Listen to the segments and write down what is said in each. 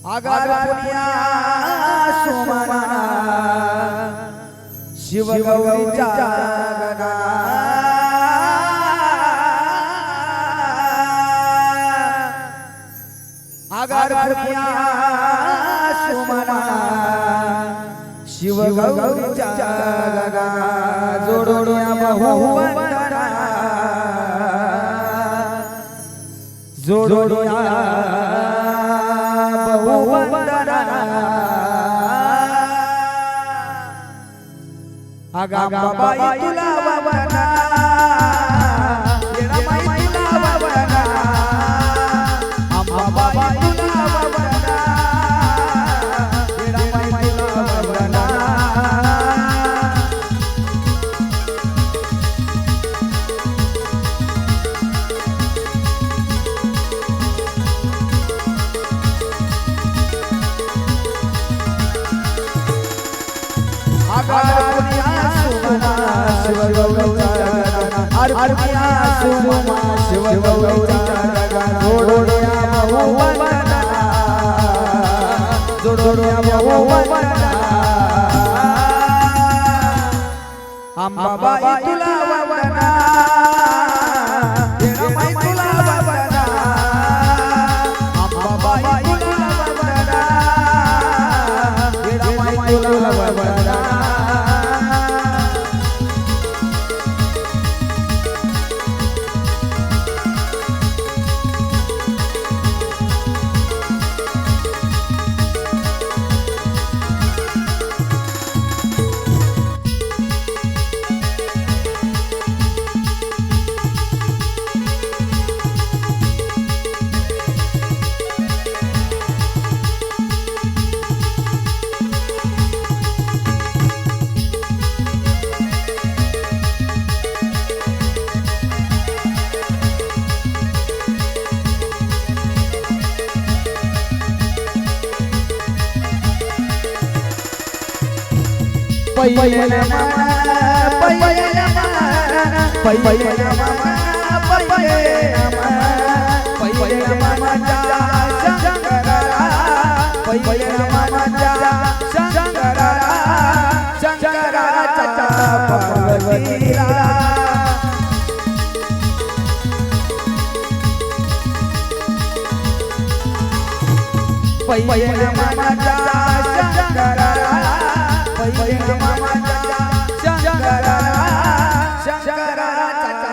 आगार पुनिया सुमना गणा। आगार पुनिया सुमना गणा। जोडोड्या बहुवंदना जोडोड्या গাম বাবা ইতুলা বাবা अंबाबाई तुला वंदना भगवती पैया मामा जा शंकरा शंकरा शंकरा चाचा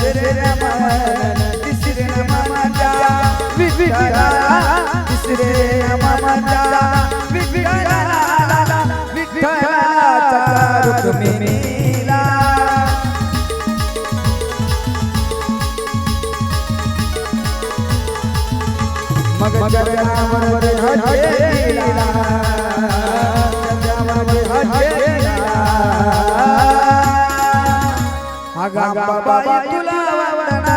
तिसऱ्या मामाला तिसऱ्या मामाला विविधाला तिसऱ्या मामाला विविधाला विठ्ठलाचा रुक्मिणीला मग चरणावर हजेरीला ಬಾಬಾ ತುಲಾವಂದನಾ